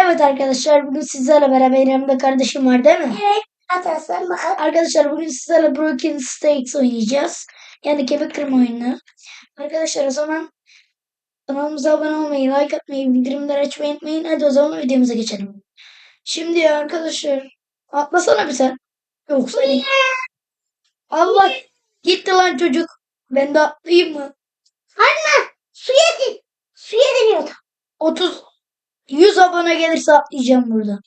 Evet arkadaşlar bugün sizlerle beraber yanımda kardeşim var değil mi? Evet. Arkadaşlar bugün sizlerle Broken Stakes oynayacağız. Yani kemik kırma oyunu. Arkadaşlar o zaman kanalımıza abone olmayı, like atmayı, bildirimleri açmayı unutmayın. Hadi o zaman videomuza geçelim. Şimdi arkadaşlar atlasana bir sen. Yoksa iyi. Allah gitti lan çocuk. Ben de atlayayım mı? Anne suya din. Suya deniyordu. 30 100 abone gelirse atlayacağım burada.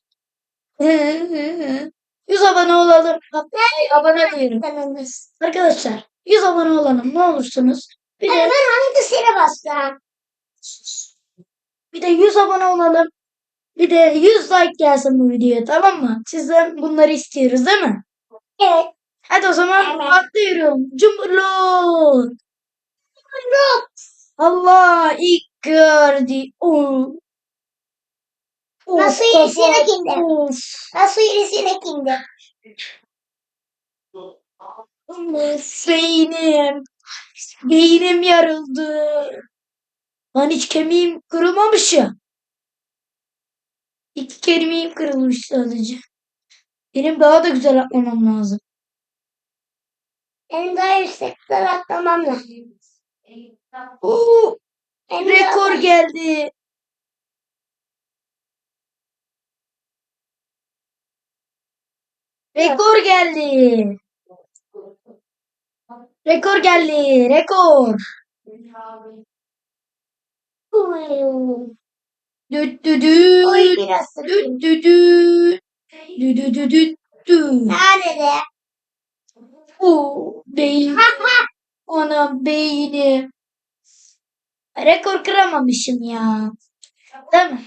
100 abone olalım. Atlayın, abone. Denemiz. Arkadaşlar 100 abone olalım ne olursunuz. Bir de Ben hangisine bastım? bir de 100 abone olalım. Bir de 100 like gelsin bu videoya tamam mı? Sizden bunları istiyoruz değil mi? Evet. Hadi o zaman Evet. atlıyorum. Cumhurluk. Yok. Allah ilk gördü. Oh. Nasıl kimde? Of. Nasıl irisine kimdi? Of, Beynim. Beynim yarıldı. Lan hiç kemiğim kırılmamış ya. İki kemiğim kırılmış sadece. Benim daha da güzel atlamam lazım. Benim daha yüksekten atlamam lazım. Oo, rekor geldi. Rekor geldi. Rekor geldi. Rekor. Düt düt düt. Düt düt düt. Düt düt düt düt. Nerede? Oo, beyin. Ana beynim. Rekor kıramamışım ya. Değil mi?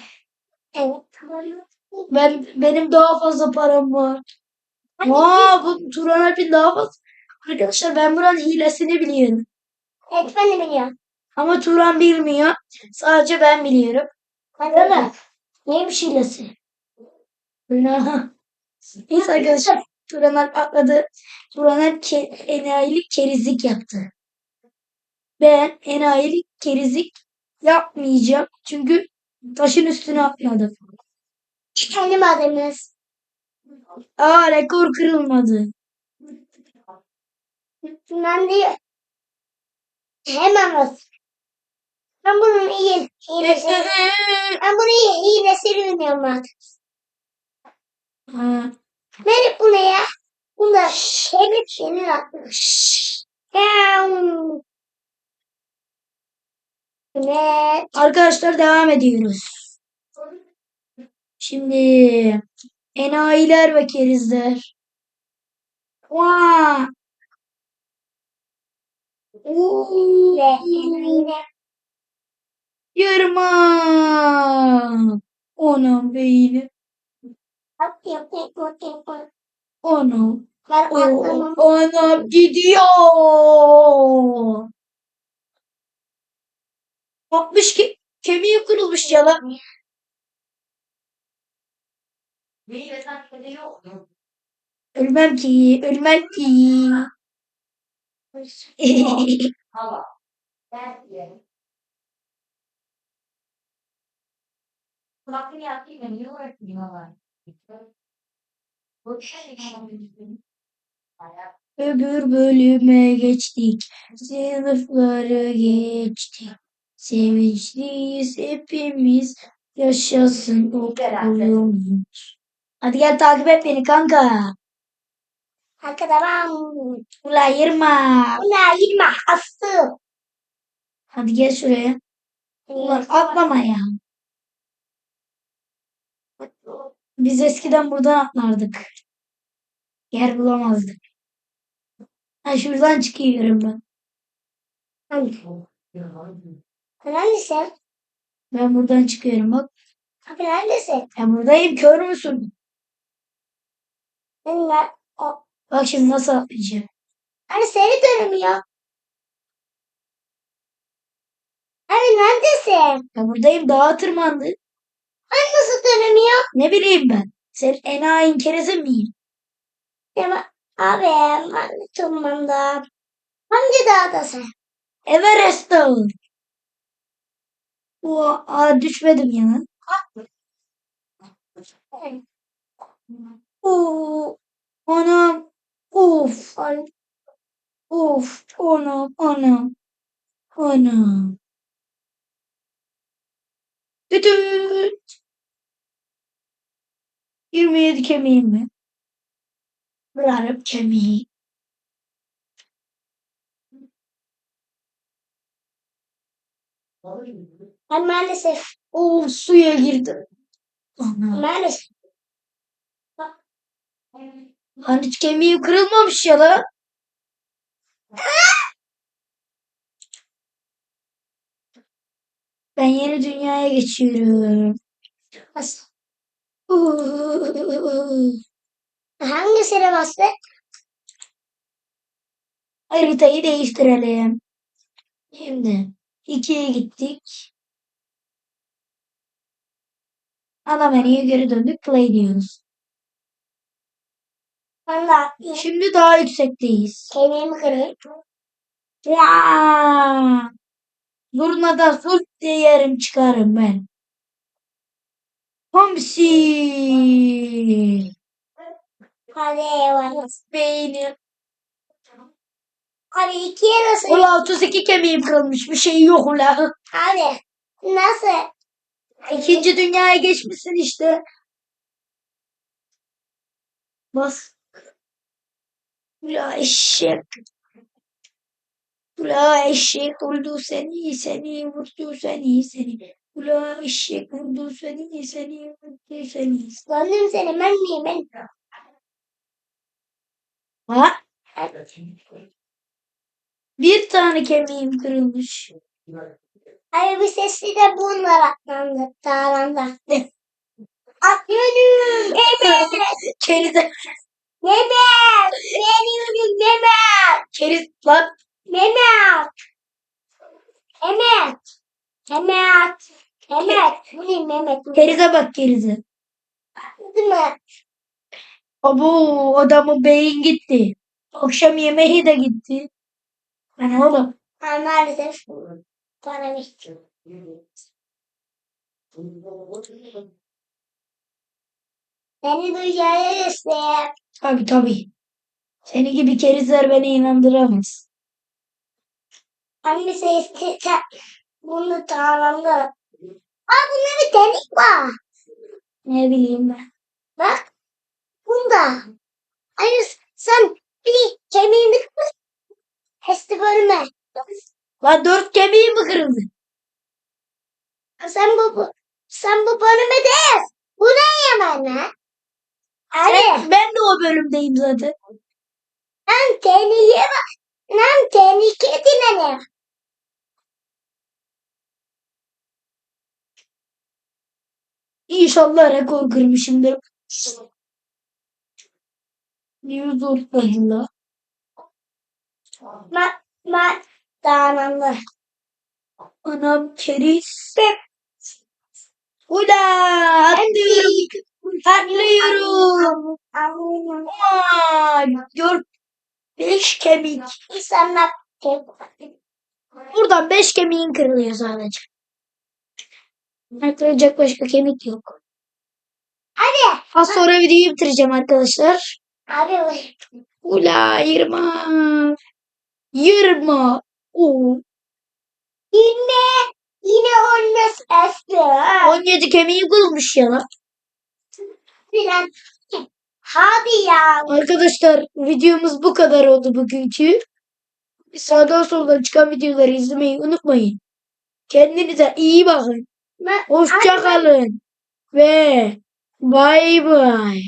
Evet. Ben benim daha fazla param var. Aa bu Turan Alp'in daha fazla. Arkadaşlar ben buranın hilesini biliyorum. Evet ben de biliyorum. Ama Turan bilmiyor. Sadece ben biliyorum. Ben de Değil mi? Neymiş hilesi? Neyse arkadaşlar Turan Alp atladı. Turan Alp ke enayilik kerizlik yaptı. Ben enayilik kerizlik yapmayacağım. Çünkü taşın üstüne atladım. Kendi adımız. Aa rekor kırılmadı. Ben de hemen bas. Ben bunun iyi hilesini, ben bunun iyi hilesini biliyorum artık. Ha. Verip bu ne ya? Bunda kemik senin atmış. Evet. Arkadaşlar devam ediyoruz. Şimdi enayiler ve kerizler. Vaa. Yırma. Onun beyni. Onun. Anam gidiyor. 60 ki kemiği kırılmış ya lan. Ölmem ki, ölmem ki. Öbür bölüme geçtik. Sınıfları geçtik. Sevinçliyiz hepimiz. Yaşasın okulumuz. Hadi gel takip et beni kanka. Arkada ben. Ulan yırma. Buna yirmi hastı. Hadi gel şuraya. Ulan atlama ya. Biz eskiden buradan atlardık. Yer bulamazdık. Ha şuradan çıkıyorum ben. Neredesin? Ben buradan çıkıyorum bak. Abi neredesin? Ben buradayım kör müsün? Ben. O. Bak şimdi nasıl atlayacağım. Hani seni dönmüyor. Abi neredesin? Ben buradayım dağa tırmandı. Hani nasıl dönmüyor? Ne bileyim ben. Sen enayin kerezi miyim? Ya abi ben tırmandım. Hangi dağdasın? Everest dağı. Bu aa, düşmedim ya. Oo, anam. Of. Ay. Of. Anam. Anam. Anam. Düdüt. 27 kemiğim mi? Bırakıp kemiği. Ben maalesef. Oo, suya girdim. Maalesef. Hiç kemiğim kırılmamış ya la. Ben yeni dünyaya geçiyorum. Uuu. Hangisine bastı? Haritayı değiştirelim. Şimdi ikiye gittik. Ana menüye geri döndük. Play diyoruz. Ben de Şimdi daha yüksekteyiz. kemiğimi kırayım. Ya! Zurnada sus diye yerim çıkarım ben. Hamsi. Hadi eyvallah. Beyni. Hadi ikiye nasıl? Ula 32 kemiğim kırılmış. Bir şey yok ula. Hadi. Nasıl? İkinci dünyaya geçmişsin işte. Bas. Ula eşek. Ula eşek vurdu seni, seni vurdu seni, seni. Ula eşek vurdu seni, seni vurdu seni. Döndüm seni ben miyim ben? Ha? Bir tane kemiğim kırılmış. Hayır bir sesli de bunlar atlandı. Dağlandı. Atlıyorum. Evet. Keriz, Mehmet. Benim Mehmet. keriz lan. Mehmet. Mehmet. Mehmet. Mehmet. Bu ne Mehmet? Kerize bak kerize. Mi? Abo adamın beyin gitti. Akşam yemeği de gitti. Ben oğlum. Ha, maalesef. Bana bitti. Beni isteyen. Tabii tabii. Seni gibi kerizler beni inandıramaz. Anne sesli te- bunu tamamladı. Aa bunda bir delik var. Ne bileyim ben. Bak. Bunda. Hayır sen bir kemiğini kır. Hesti bölme. Lan dört kemiği mi kırıldı? Sen bu, sen bu bölüme değil. Bu ne yemen ha? Hadi. Ben, de o bölümdeyim zaten. Lan tehlikeye bak. Lan tehlike dinle. İnşallah rekor kırmışımdır. Yüz ortayla. Ma, ma, dağınanlı. Anam keriz. Ula atlıyorum. Atlıyorum. Anlıyorum. Aa, dört, beş kemik. İnsanlar Buradan beş kemiğin kırılıyor sadece. Kırılacak başka kemik yok. Hadi. Az sonra videoyu bitireceğim arkadaşlar. Abi Ula yırma. Yırma. Oo. yine yine olmaz eski. 17 kemiği kırılmış ya lan. Filan. Hadi ya. Arkadaşlar videomuz bu kadar oldu bugünkü. Sağdan soldan çıkan videoları izlemeyi unutmayın. Kendinize iyi bakın. Hoşça kalın. Ve bay bay.